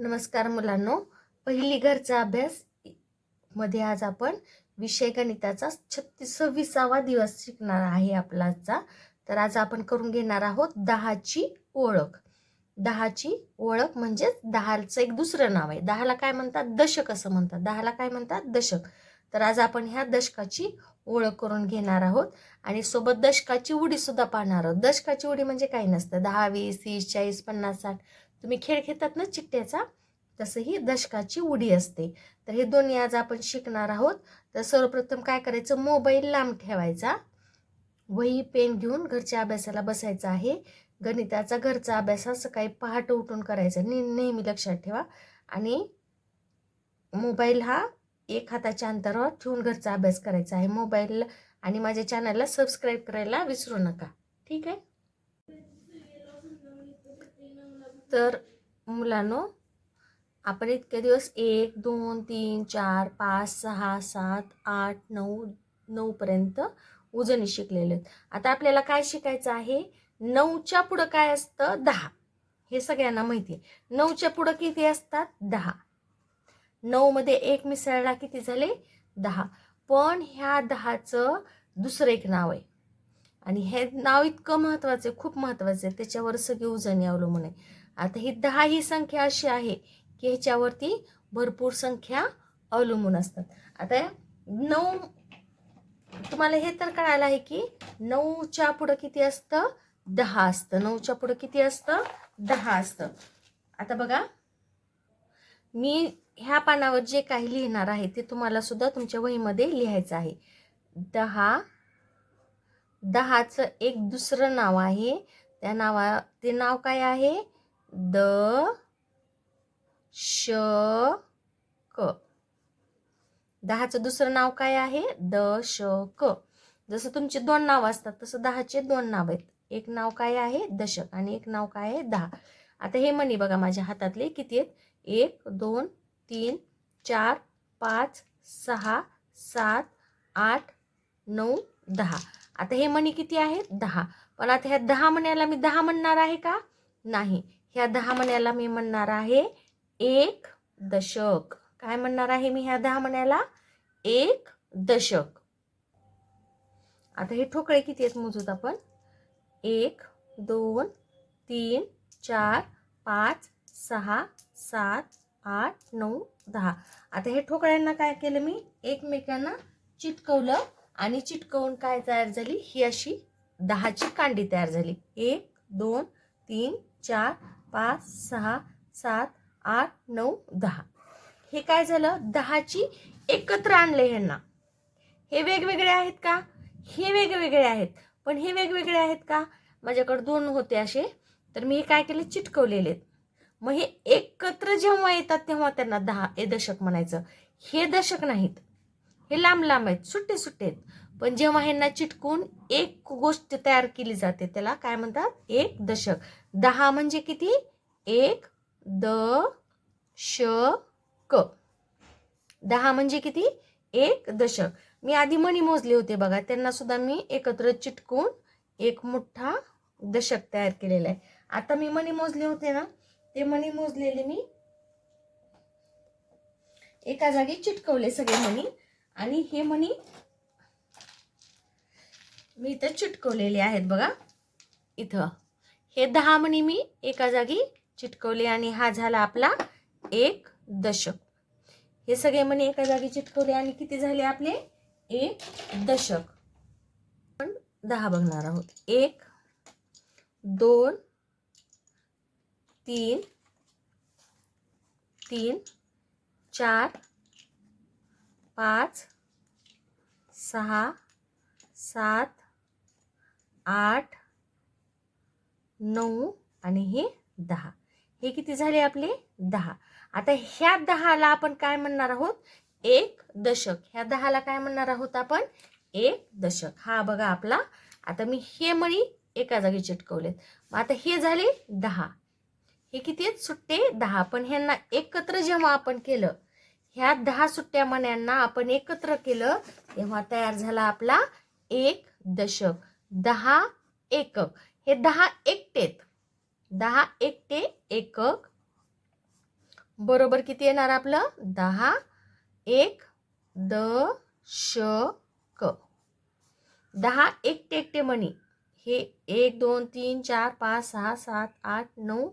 नमस्कार मुलांनो. पहिली घरचा अभ्यास मध्ये आज आपण विषय गणिताचा छत्तीसवीसावा दिवस शिकणार आहे आपला आजचा तर आज आपण करून घेणार आहोत दहाची ओळख. दहाची ओळख म्हणजेच दहाचं एक दुसरं नाव आहे. दहाला काय म्हणतात? दशक असं म्हणतात. दहाला काय म्हणतात? दशक. तर आज आपण ह्या दशकाची ओळख करून घेणार आहोत. आणि सोबत दशकाची उडी सुद्धा पाहणार आहोत. दशकाची उडी म्हणजे काही नसतं? दहा वीस तीस चाळीस पन्नास साठ. तुम्ही खेळ खेळतात ना चिट्ट्याचा तसं ही दशकाची उडी असते. तर हे दोन्ही आज आपण शिकणार आहोत. तर सर्वप्रथम काय करायचं? मोबाईल लांब ठेवायचा. वही पेन घेऊन घरच्या अभ्यासाला बसायचं आहे. गणिताचा घरचा अभ्यास हा सकाळी पहाटे उठून करायचा. ने नेहमी लक्षात ठेवा. आणि मोबाईल हा एक हाताच्या अंतरावर ठेवून घरचा अभ्यास करायचा आहे. मोबाईल आणि माझ्या चॅनलला सबस्क्राईब करायला विसरू नका. ठीक आहे? तर मुलांनो आपण इतके दिवस एक दोन तीन चार पाच सहा सात आठ नऊ नऊपर्यंत उजनी शिकलेले आहेत. आता आपल्याला काय शिकायचं आहे? नऊच्या पुढं काय असतं? दहा. हे सगळ्यांना माहिती आहे. नऊच्या पुढं किती असतात? दहा. नऊमध्ये एक मिसळला किती झाले? दहा. पण ह्या दहाचं दुसरं एक नाव आहे. आणि हे नाव इतकं महत्त्वाचं आहे खूप महत्त्वाचं आहे. त्याच्यावर सगळी उजनी अवलंबून आहे. आता ही दहा ही संख्या अशी आहे की ह्याच्यावरती भरपूर संख्या अवलंबून असतात. आता नऊ तुम्हाला हे तर कळायला आहे की नऊच्या पुढं किती असतं? दहा असतं. नऊच्या पुढं किती असतं? दहा असतं. आता बघा मी ह्या पानावर जे काही लिहिणार आहे ते तुम्हाला सुद्धा तुमच्या वहीमध्ये लिहायचं आहे. दहा दहाचं एक दुसरं नाव आहे. त्या नावा ते नाव काय आहे? द श क. दहाचं दुसरं नाव काय आहे? द श क. जसं तुमचे दोन नाव असतात तसं दहाचे दोन नाव आहेत. एक नाव काय आहे? दशक. आणि एक नाव काय आहे? दहा. आता हे म्हणी बघा माझ्या हातातले. किती आहेत? एक दोन तीन चार पाच सहा सात आठ नऊ दहा. आता हे म्हणी किती आहेत? दहा. पण आता ह्या दहा म्हणायला मी दहा म्हणणार आहे का? नाही. ह्या दहा महिन्याला मी म्हणणार आहे एक दशक. काय म्हणणार आहे मी ह्या दहा महिन्याला एक दशक. आता हे ठोकळे किती आहेत मोजूत आपण? एक दोन तीन चार पाच सहा सात आठ नऊ दहा. आता हे ठोकळ्यांना काय केलं मी? एकमेकांना चिटकवलं आणि चिटकवून काय तयार झाली? ही अशी दहाची कांडी तयार झाली. एक दोन तीन चार पाच सहा सात आठ नऊ दहा. हे काय झालं? दहाची एकत्र आणले ह्यांना. हे वेगवेगळे आहेत का? हे वेगवेगळे आहेत. पण हे वेगवेगळे आहेत का? माझ्याकडे दोन होते असे. तर मी हे काय केले? चिटकवलेले आहेत. मग हे एकत्र जेव्हा येतात तेव्हा त्यांना दहा हे दशक म्हणायचं. हे दशक नाहीत. हे लांब लांब आहेत. सुट्टे सुट्टे आहेत. पण जेव्हा ह्यांना चिटकून एक गोष्ट तयार केली जाते त्याला काय म्हणतात? एक दशक. दहा म्हणजे किती? एक द श क दहा म्हणजे किती? एक दशक. मी आधी मणी मोजले होते बघा त्यांना सुद्धा मी एकत्र चिटकून एक मोठा दशक तयार केलेला आहे. आता मी मणी मोजले होते ना ते मणी मोजलेले मी एका जागी चिटकवले सगळे मणी. आणि हे मणी मी इथं चिटकवलेले आहेत बघा. इथं. हे दहा म्हणी मी एका जागी चिटकवले आणि हा झाला आपला एक दशक. हे सगळे म्हणी एका जागी चिटकवले आणि किती झाले आपले? एक दशक. पण दहा बघणार आहोत. एक दोन तीन तीन चार पाच सहा सात आठ नऊ आणि हे दहा. हे किती झाले आपले? दहा. आता ह्या दहाला आपण काय म्हणणार आहोत? एक दशक. ह्या दहाला काय म्हणणार आहोत आपण? एक दशक. हा बघा आपला. आता मी हे मळी एका जागी चिटकवलेत. मग आता हे झाले दहा. हे किती आहेत? सुट्टे दहा. पण ह्यांना एकत्र जेव्हा आपण केलं ह्या दहा सुट्ट्या मण्यांना आपण एकत्र केलं तेव्हा तयार झाला आपला एक दशक. दहा एकक. हे दहा एकटेत. दहा एकटे एकक. बरोबर किती येणार आपलं? दहा एक द श क. दहा एकटे एकटे म्हणी. हे एक दोन तीन चार पाच सहा सात आठ नऊ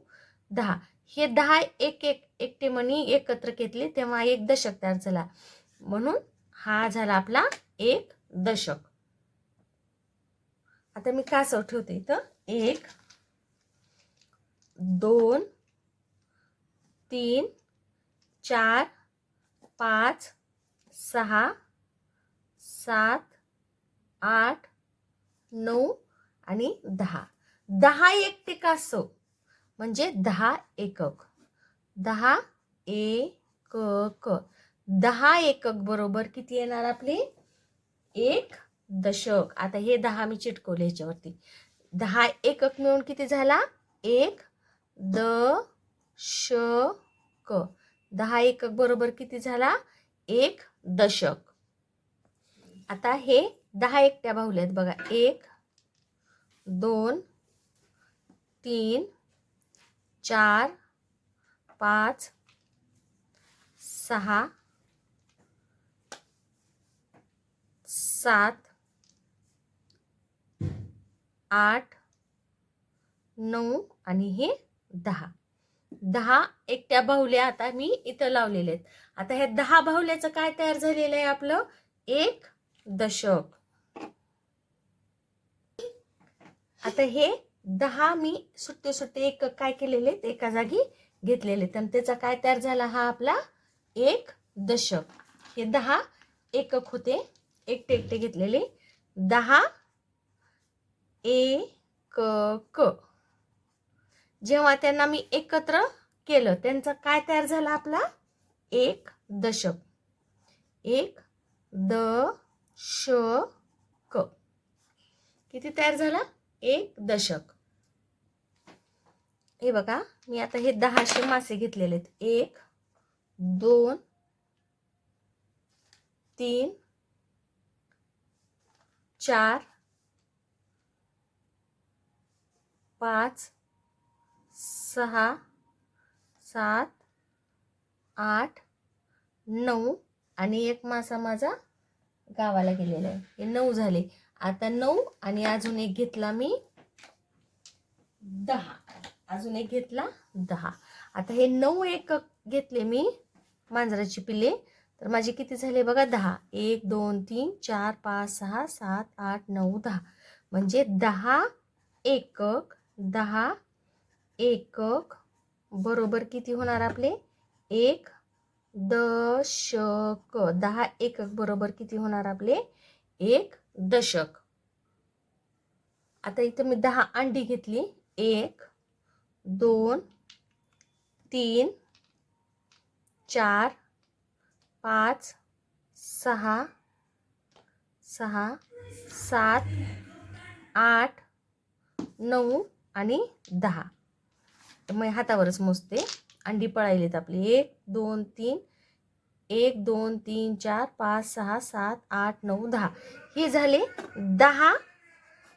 दहा. हे दहा एक एक एकटे म्हणी एकत्र घेतले तेव्हा एक दशक तयार झाला. म्हणून हा झाला आपला एक दशक. आता मी कासव ठेवते इथं? एक दोन तीन चार पाच सहा सात आठ नऊ आणि दहा. दहा एकटे कासव म्हणजे दहा एकक. दहा एकक. दहा एकक बरोबर किती येणार आपले? एक दशक. आता हे दहा मी चिटकवले ह्याच्यावरती. दहा एकक मिळून किती झाला? एक द श क दहा एकक बरोबर किती झाला? एक दशक. आता हे दहा एकट्या बाहुल्या आहेत बघा. एक दोन तीन चार पाच सहा सात आठ नऊ आणि हे दहा. दहा एकट्या बाहुल्या आता मी इथं लावलेल्या आहेत. आता ह्या दहा बाहुल्याचं काय तयार झालेलं आहे आपलं? एक दशक. आता हे दहा मी सुट्टे सुट्टे एक काय केलेले आहेत? एका जागी घेतलेले आहेत. आणि त्याचा काय तयार झाला हा आपला? एक दशक. हे दहा एकक होते. एकटे एकटे घेतलेले. दहा एक क जेव्हा त्यांना मी एकत्र केलं त्यांचा काय तयार झाला आपला? एक दशक. एक द श क किती तयार झाला? एक दशक. हे बघा मी आता हे दहाशे मासे घेतलेले आहेत. एक दोन तीन चार पाच सहा सात आठ नऊ आणि एक मासा माझा गावाला गेलेला आहे. हे नऊ झाले. आता नऊ आणि अजून एक घेतला मी दहा. अजून एक घेतला दहा. आता हे नऊ एक घेतले मी मांजराची पिल्ले. तर माझे किती झाले बघा? दहा. एक दोन तीन चार पाच सहा सात आठ नऊ दहा. म्हणजे दहा एकक दहा एकक बरोबर किती होणार आपले? एक दशक. दहा एकक बरोबर किती होणार आपले? एक दशक. आता इथं मी दहा अंडी घेतली. एक दोन तीन चार पाच सहा सहा सात आठ नऊ आणि दहा. तर मग हातावरच मोजते. अंडी पळायलीत आपली. एक दोन तीन. एक दोन तीन चार पाच सहा सात आठ नऊ दहा. हे झाले दहा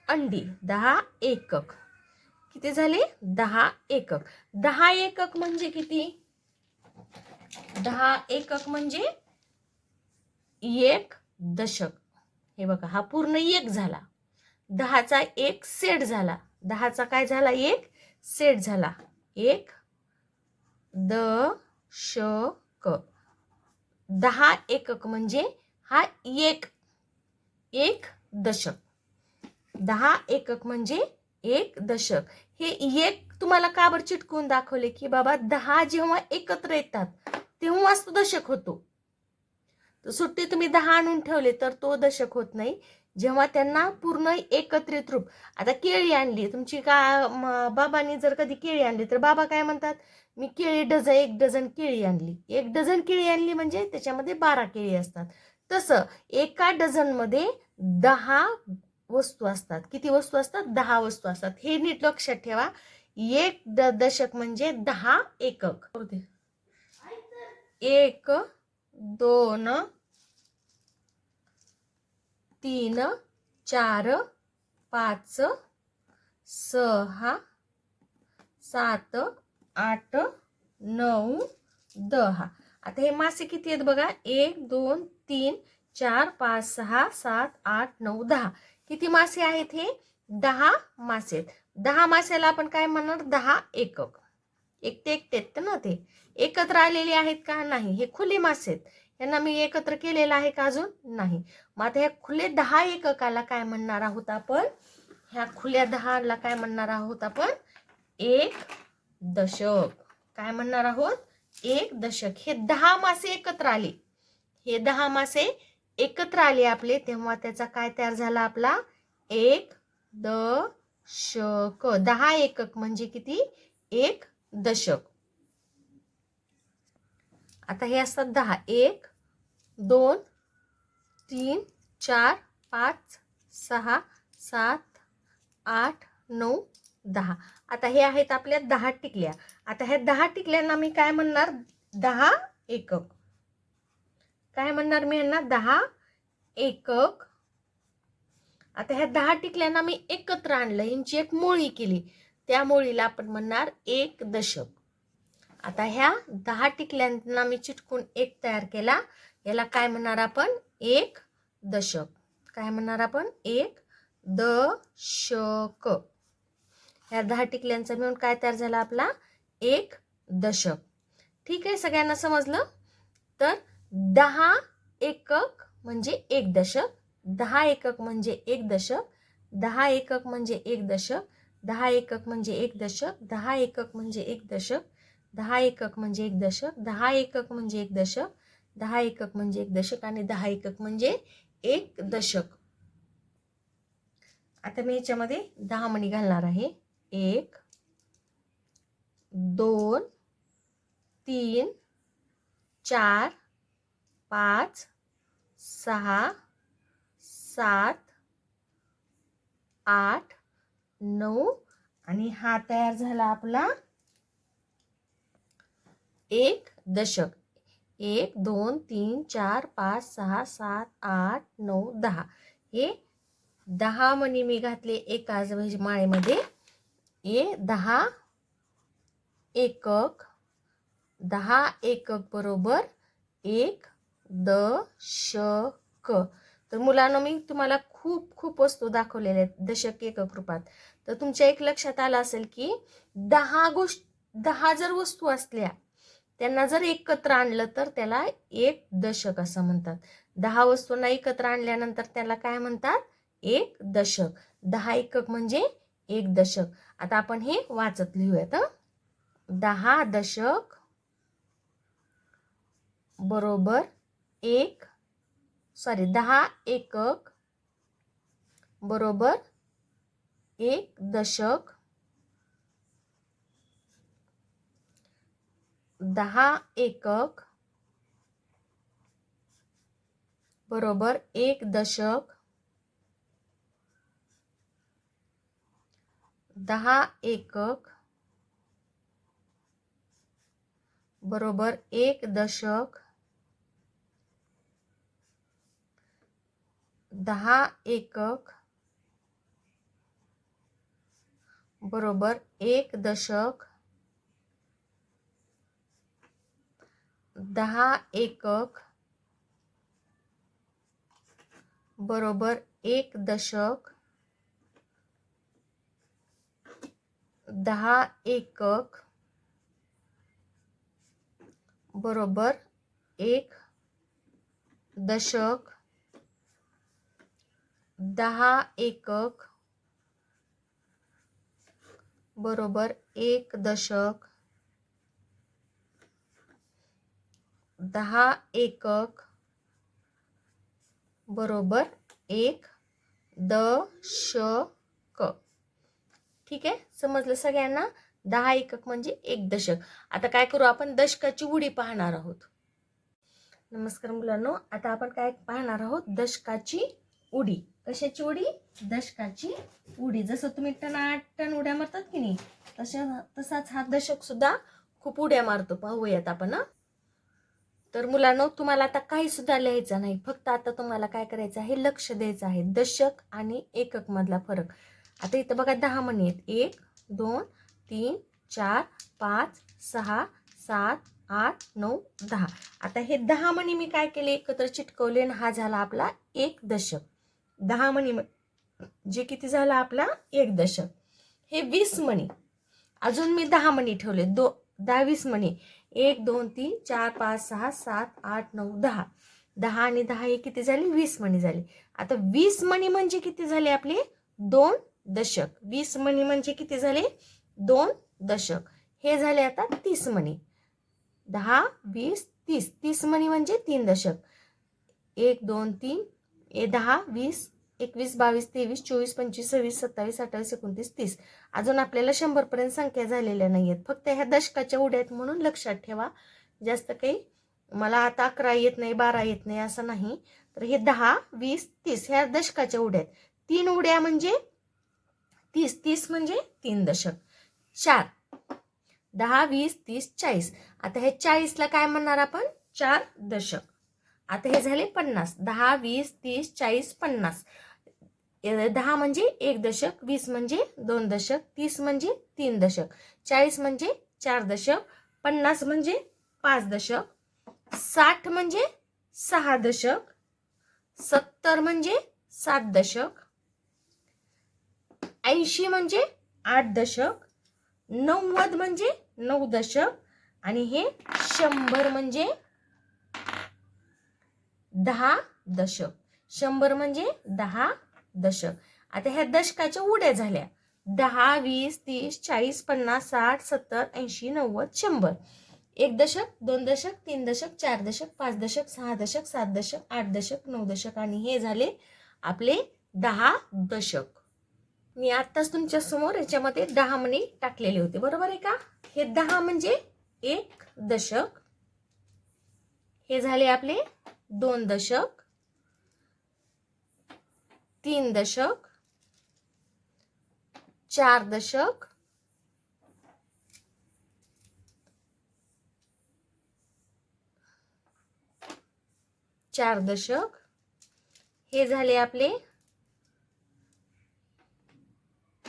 अंडी. दहा एकक. किती झाले? दहा एकक. दहा एकक म्हणजे किती? दहा एकक म्हणजे एक दशक. हे बघा हा पूर्ण एक झाला. दहाचा एक सेट झाला. दहाचा काय झाला? एक. सेट झाला. एक. द. श. क. दहा एकक म्हणजे हा एक. एक दशक. दहा एकक म्हणजे एक दशक. हे एक तुम्हाला काबर चिटकून दाखवले की बाबा दहा जेव्हा एकत्र येतात तेव्हाच तो दशक होतो. सुट्टी तुम्ही दहा आणून ठेवले तर तो दशक होत नाही. जेव्हा त्यांना पूर्ण एकत्रित रूप आता केळी आणली तुमची का बाबांनी जर कधी केळी आणली तर बाबा काय म्हणतात? मी केळी डझन एक डझन केळी आणली. एक डझन केळी आणली म्हणजे त्याच्यामध्ये बारा केळी असतात. तसं एका डझनमध्ये दहा वस्तू असतात. किती वस्तू असतात? दहा वस्तू असतात. हे नीट लक्षात ठेवा. एक द दशक म्हणजे दहा एकक. एक दोन तीन चार पाच सहा सात आठ नऊ दहा. आता हे मासे किती आहेत बघा? एक दोन तीन चार पाच सहा सात आठ नऊ दहा. किती मासे आहेत हे? दहा मासे आहेत. दहा मासेला आपण काय म्हणणार? दहा एकक. एकटे एकटे आहेत ना ते. एकत्र आलेले आहेत का? नाही. हे खुले मासे आहेत. यांना मी एकत्र केलेलं आहे का अजून? नाही. मग आता ह्या खुले दहा एककाला काय म्हणणार आहोत आपण? ह्या खुल्या दहाला काय म्हणणार आहोत आपण? एक दशक. काय म्हणणार आहोत? एक दशक. हे दहा मासे एकत्र आले. हे दहा मासे एकत्र आले आपले. तेव्हा त्याचा काय तयार झाला आपला? एक दशक. दहा एकक म्हणजे किती? एक दशक. आता हे असतात दहा. एक दोन तीन चार पाच सहा सात आठ नऊ दहा. आता हे आहेत आपल्या दहा टिकल्या. आता ह्या दहा टिकल्यांना मी काय म्हणणार? दहा एकक. काय म्हणणार मी यांना? दहा एकक. आता ह्या दहा टिकल्यांना मी एकत्र आणलं. यांची एक मोळी केली. त्या मोळीला आपण म्हणणार एक दशक. आता ह्या दहा टिकल्यांना मी चिटकून एक तयार केला. याला काय म्हणणार आपण? एक दशक. काय म्हणणार आपण? एक दशक. ह्या दहा टिकल्यांचा मिळून काय तयार झाला आपला? एक दशक. ठीक आहे सगळ्यांना समजलं? तर दहा एकक म्हणजे एक दशक दहा एकक म्हणजे एक दशक दहा एकक म्हणजे एक दशक दहा एकक म्हणजे एक दशक दहा एकक म्हणजे एक दशक दहा एकक म्हणजे एक दशक दहा एकक म्हणजे एक दशक दहा एकक म्हणजे एक दशक आणि दहा एकक म्हणजे एक दशक. आता मी याच्यामध्ये दहा मणी घालणार आहे. एक दोन तीन चार पाच सहा सात आठ नऊ आणि हा तयार झाला आपला एक दशक. एक दोन तीन चार पाच सहा सात आठ नऊ दहा. हे दहा मणी मी घातले एकाच माळेमध्ये. हे दहा एकक दहा एकक बरोबर एक द शक तर मुलांना मी तुम्हाला खूप खूप वस्तू दाखवलेल्या आहेत दशक एकक रूपात. तर तुमच्या एक लक्षात आलं असेल की दहा गोष्ट दहा जर वस्तू असल्या त्यांना जर एकत्र आणलं तर त्याला एक दशक असं म्हणतात. दहा वस्तूंना एकत्र आणल्यानंतर त्याला काय म्हणतात? एक दशक. दहा एकक म्हणजे एक दशक. आता आपण हे वाचत लिहूयात दहा दशक बरोबर एक सॉरी दहा एकक बरोबर एक दशक दहा एकक बरोबर एक दशक. दहा एकक बरोबर एक दशक. दहा एकक बरोबर एक दशक. दहा एकक बरोबर एक दशक दहा एकक बरोबर एक दशक दहा एकक बरोबर एक दशक दहा एकक बरोबर एक दशक. ठीक आहे? समजलं सगळ्यांना? दहा एकक म्हणजे एक दशक. आता काय करू आपण? दशकाची उडी पाहणार आहोत. नमस्कार मुलांनो आता आपण काय पाहणार आहोत? दशकाची उडी. कशाची उडी? दशकाची उडी. जसं तुम्ही टन आठ टन उड्या मारतात की नाही तशा तसाच हा दशक सुद्धा खूप उड्या मारतो. पाहूयात आपण तर मुलांनो तुम्हाला आता काही सुद्धा लिहायचं नाही. फक्त आता तुम्हाला काय करायचं आहे लक्ष द्यायचं आहे. दशक आणि एकक मधला फरक. आता इथं बघा दहा म्हणी आहेत. एक दोन तीन चार पाच सहा सात आठ नऊ दहा. आता हे दहा मणी मी काय केले? एकत्र चिटकवले आणि हा झाला आपला एक दशक. दहा मणी जे किती झाला आपला? एक दशक. हे वीस मणी अजून मी दहा मणी ठेवले. दो दहा वीस मणी एक दोन तीन चार पाच सहा सात आठ नऊ दहा. दहा आणि दहा हे किती झाले? वीस मणी झाले. आता वीस मणी म्हणजे किती झाले आपले? दोन दशक. वीस मणी म्हणजे किती झाले? दोन दशक. हे झाले आता तीस मणी. दहा वीस तीस. तीस मणी म्हणजे तीन दशक. एक दोन तीन. ए दहा वीस एकवीस बावीस तेवीस चोवीस पंचवीस सव्वीस सत्तावीस अठ्ठावीस एकोणतीस तीस. अजून आपल्याला शंभरपर्यंत संख्या झालेल्या नाही आहेत फक्त ह्या दशकाच्या उड्या आहेत म्हणून लक्षात ठेवा. जास्त काही मला आता अकरा येत नाही बारा येत नाही असं नाही. तर हे दहा वीस तीस ह्या दशकाच्या उड्या आहेत. तीन उड्या म्हणजे तीस तीस म्हणजे तीन दशक. चार. दहा वीस तीस चाळीस. आता हे चाळीसला काय म्हणणार आपण? चार दशक. आता हे झाले पन्नास. दहा वीस तीस चाळीस पन्नास. दहा म्हणजे एक दशक वीस म्हणजे दोन दशक तीस म्हणजे तीन दशक चाळीस म्हणजे चार दशक पन्नास म्हणजे पाच दशक साठ म्हणजे सहा दशक सत्तर म्हणजे सात दशक ऐंशी म्हणजे आठ दशक नव्वद म्हणजे नऊ दशक आणि हे शंभर म्हणजे दहा दशक. शंभर म्हणजे दहा दशक. आता ह्या दशकाच्या उड्या झाल्या. दहा वीस तीस चाळीस पन्नास साठ सत्तर ऐंशी नव्वद शंभर. एक दशक दोन दशक तीन दशक चार दशक पाच दशक सहा दशक सात दशक आठ दशक नऊ दशक आणि हे झाले आपले दहा दशक. मी आत्ताच तुमच्यासमोर याच्यामध्ये दहा मणी टाकलेले होते. बरोबर आहे का? हे दहा म्हणजे एक दशक. हे झाले आपले दोन दशक. तीन दशक चार दशक चार दशक. हे झाले आपले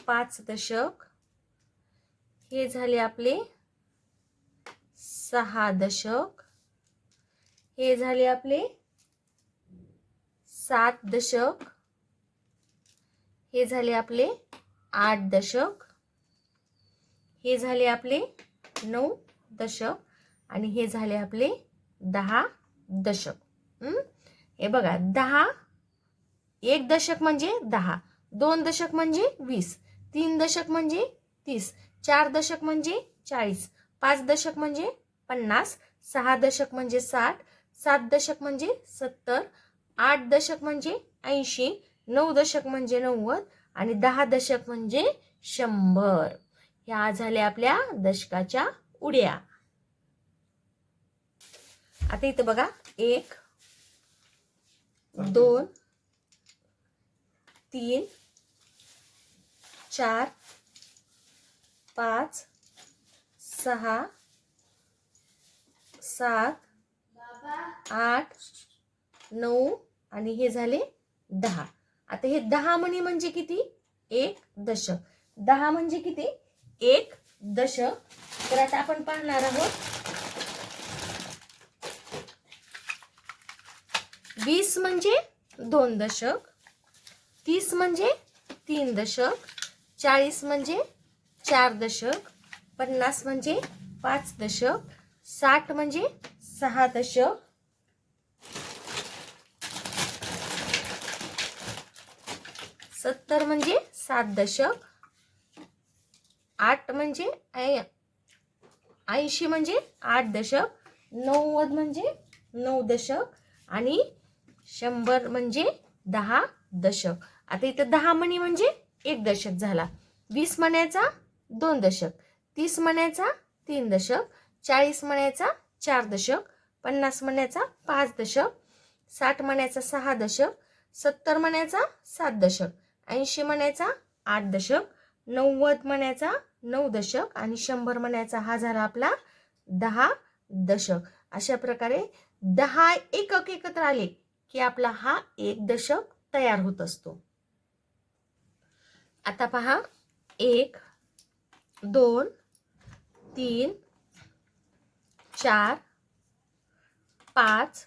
पाच दशक. हे झाले आपले सहा दशक. हे झाले आपले सात दशक. हे झाले आपले आठ दशक. हे झाले आपले नऊ दशक आणि हे झाले आपले दहा दशक. हे बघा दहा एक दशक म्हणजे दहा दोन दशक म्हणजे वीस तीन दशक म्हणजे तीस चार दशक म्हणजे चाळीस पाच दशक म्हणजे पन्नास सहा दशक म्हणजे साठ सात दशक म्हणजे सत्तर आठ दशक म्हणजे ऐंशी नऊ दशक म्हणजे नव्वद आणि दहा दशक म्हणजे शंभर. ह्या झाल्या आपल्या दशकाच्या उड्या. आता इथं बघा एक दोन तीन चार पाच सहा सात आठ नऊ आणि हे झाले दहा. आता हे दहा मणी म्हणजे किती? एक दशक. दहा म्हणजे किती? एक दशक. तर आता आपण पाहणार आहोत. वीस म्हणजे दोन दशक. तीस म्हणजे तीन दशक. चाळीस म्हणजे चार दशक. पन्नास म्हणजे पाच दशक. साठ म्हणजे सहा दशक. सत्तर म्हणजे सात दशक आठ म्हणजे ऐ- ऐंशी म्हणजे आठ दशक नव्वद म्हणजे नऊ दशक आणि शंभर म्हणजे दहा दशक. आता इथं दहा मणी म्हणजे एक दशक झाला. वीस मण्याचा दोन दशक तीस मण्याचा तीन दशक चाळीस मण्याचा चार दशक पन्नास मण्याचा पाच दशक साठ मण्याचा सहा दशक सत्तर मण्याचा सात दशक. ऐंशी म्हणायचा आठ दशक नव्वद म्हणायचा नऊ दशक आणि शंभर म्हणायचा हा झाला आपला दहा दशक. अशा प्रकारे दहा एकक एकत्र आले की आपला हा एक दशक तयार होत असतो. आता पहा एक दोन तीन चार पाच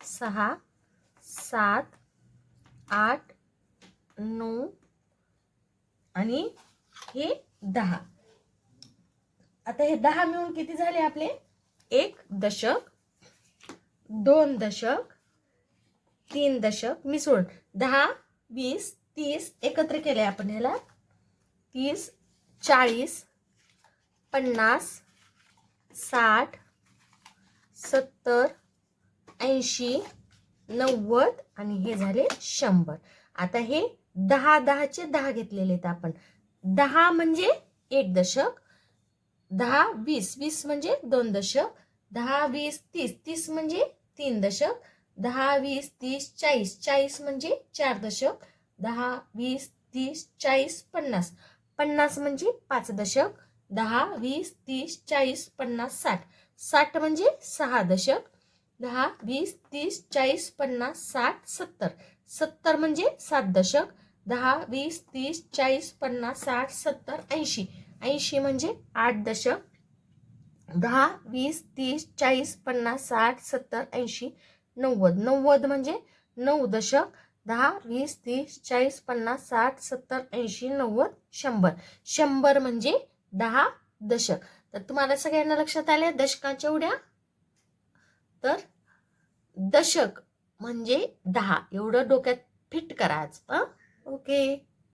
सहा सात आठ नऊ आणि हे दहा. आता हे दहा मिळून किती झाले आपले? एक दशक दोन दशक तीन दशक. मिसळून दहा वीस तीस एकत्र केले आपण ह्याला. तीस चाळीस पन्नास साठ सत्तर ऐंशी नव्वद आणि हे झाले शंभर. आता हे दहा दहाचे दहा घेतलेले आहेत आपण. दहा म्हणजे एक दशक दहा वीस वीस म्हणजे दोन दशक दहा वीस तीस तीस म्हणजे तीन दशक दहा वीस तीस चाळीस चाळीस म्हणजे चार दशक दहा वीस तीस चाळीस पन्नास पन्नास म्हणजे पाच दशक दहा वीस तीस चाळीस पन्नास साठ साठ म्हणजे सहा दशक दहा वीस तीस चाळीस पन्नास साठ सत्तर सत्तर म्हणजे सात दशक दहा वीस तीस चाळीस पन्नास साठ सत्तर ऐंशी. ऐंशी म्हणजे आठ दशक. दहा वीस तीस चाळीस पन्नास साठ सत्तर ऐंशी नव्वद. नव्वद म्हणजे नऊ दशक. दहा वीस तीस चाळीस पन्नास साठ सत्तर ऐंशी नव्वद शंभर. शंभर म्हणजे दहा दशक. तर तुम्हाला सगळ्यांना लक्षात आले दशकाच्या उड्या? तर दशक म्हणजे दहा. एवढं डोक्यात फिट करायचं आज ओके